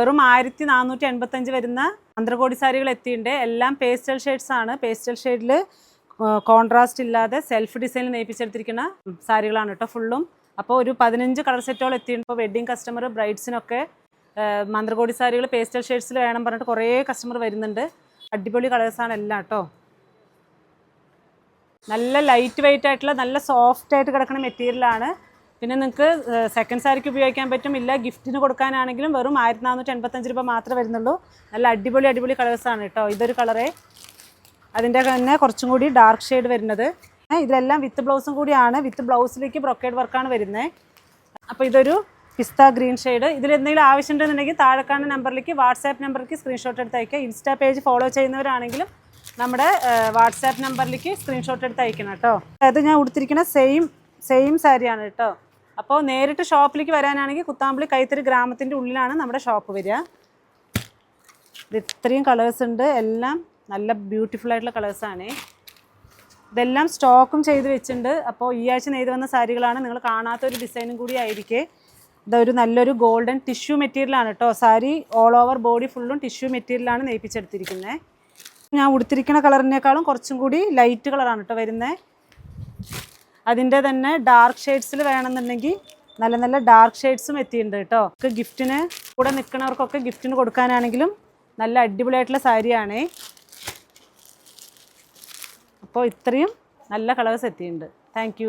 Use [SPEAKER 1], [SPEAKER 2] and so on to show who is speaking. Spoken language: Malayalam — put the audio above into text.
[SPEAKER 1] വെറും ആയിരത്തി നാനൂറ്റി എൺപത്തഞ്ച് വരുന്ന മന്ത്രകോടി സാരികൾ എത്തിയിട്ടുണ്ട്. എല്ലാം പേസ്റ്റൽ ഷെയ്ഡ്സ് ആണ്. പേസ്റ്റൽ ഷെയ്ഡിൽ കോൺട്രാസ്റ്റ് ഇല്ലാതെ സെൽഫ് ഡിസൈൻ നെയ്പ്പിച്ചെടുത്തിരിക്കുന്ന സാരികളാണ് കേട്ടോ ഫുള്ളും അപ്പോൾ ഒരു പതിനഞ്ച് കളർ സെറ്റോളം എത്തിയിട്ടുണ്ട്. ഇപ്പോൾ വെഡ്ഡിങ് കസ്റ്റമർ ബ്രൈഡ്സിനൊക്കെ മന്ത്രകോടി സാരികൾ പേസ്റ്റൽ ഷെയ്ഡ്സിൽ വേണം പറഞ്ഞിട്ട് കുറേ കസ്റ്റമർ വരുന്നുണ്ട്. അടിപൊളി കളേഴ്സാണ് എല്ലാം കേട്ടോ. നല്ല ലൈറ്റ് വെയിറ്റ് ആയിട്ടുള്ള നല്ല സോഫ്റ്റ് ആയിട്ട് കിടക്കുന്ന മെറ്റീരിയലാണ് പിന്നെ നിങ്ങൾക്ക് സെക്കൻഡ് സാരിക്ക് ഉപയോഗിക്കാൻ പറ്റും. ഇല്ല ഗിഫ്റ്റിന് കൊടുക്കാനാണെങ്കിലും വെറും ആയിരത്തി നാനൂറ്റി എൺപത്തഞ്ച് രൂപ മാത്രമേ വരുന്നുള്ളൂ. നല്ല അടിപൊളി അടിപൊളി കളേഴ്സാണ് കേട്ടോ ഇതൊരു കളറേ അതിന്റെ തന്നെ കുറച്ചും കൂടി ഡാർക്ക് ഷെയ്ഡ് വരുന്നത്. ഇതെല്ലാം ഇതിലെല്ലാം വിത്ത് ബ്ലൗസും കൂടിയാണ്. വിത്ത് ബ്ലൗസിലേക്ക് ബ്രൊക്കേഡ് വർക്കാണ് വരുന്നത് അപ്പോൾ ഇതൊരു പിസ്ത ഗ്രീൻ ഷെയ്ഡ് ഇതിൽ എന്തെങ്കിലും ആവശ്യമുണ്ടെന്നുണ്ടെങ്കിൽ താഴെക്കാണ് നമ്പറിലേക്ക് വാട്സാപ്പ് നമ്പറിലേക്ക് സ്ക്രീൻഷോട്ട് എടുത്ത് അയക്കുക. ഇൻസ്റ്റാ പേജ് ഫോളോ ചെയ്യുന്നവരാണെങ്കിലും നമ്മുടെ വാട്സാപ്പ് നമ്പറിലേക്ക് സ്ക്രീൻഷോട്ട് എടുത്ത് അയക്കണം കേട്ടോ അതായത് ഞാൻ ഉടുത്തിരിക്കുന്ന സെയിം സെയിം സാരിയാണ് കേട്ടോ അപ്പോൾ നേരിട്ട് ഷോപ്പിലേക്ക് വരാനാണെങ്കിൽ കുത്താമ്പളി കൈത്തറി ഗ്രാമത്തിന്റെ ഉള്ളിലാണ് നമ്മുടെ ഷോപ്പ് വരിക. ഇത് ഇത്രയും കളേഴ്സ് ഉണ്ട്. എല്ലാം നല്ല ബ്യൂട്ടിഫുൾ ആയിട്ടുള്ള കളേഴ്സാണ് ഇതെല്ലാം സ്റ്റോക്കും ചെയ്ത് വെച്ചിട്ടുണ്ട്. അപ്പോൾ ഈ ആഴ്ച നെയ്ത് വന്ന സാരികളാണ്. നിങ്ങൾ കാണാത്ത ഒരു ഡിസൈനും കൂടി ആയിരിക്കേ. ഇതൊരു നല്ലൊരു ഗോൾഡൻ ടിഷ്യൂ മെറ്റീരിയലാണ് കേട്ടോ സാരി ഓൾ ഓവർ ബോഡി ഫുള്ളും ടിഷ്യൂ മെറ്റീരിയലാണ് നെയ്പ്പിച്ചെടുത്തിരിക്കുന്നത് ഞാൻ ഉടുത്തിരിക്കുന്ന കളറിനേക്കാളും കുറച്ചും കൂടി ലൈറ്റ് കളറാണ് കേട്ടോ വരുന്നത് അതിന്റെ തന്നെ ഡാർക്ക് ഷെയ്ഡ്സിൽ വേണമെന്നുണ്ടെങ്കിൽ നല്ല നല്ല ഡാർക്ക് ഷെയ്ഡ്സും എത്തിയിട്ടുണ്ട് കേട്ടോ. ഒക്കെ ഗിഫ്റ്റിന് കൂടെ നിൽക്കുന്നവർക്കൊക്കെ ഗിഫ്റ്റിന് കൊടുക്കാനാണെങ്കിലും നല്ല അടിപൊളിയായിട്ടുള്ള സാരിയാണേ. അപ്പോൾ ഇത്രയും നല്ല കളേഴ്സ് എത്തിയിട്ടുണ്ട്. താങ്ക്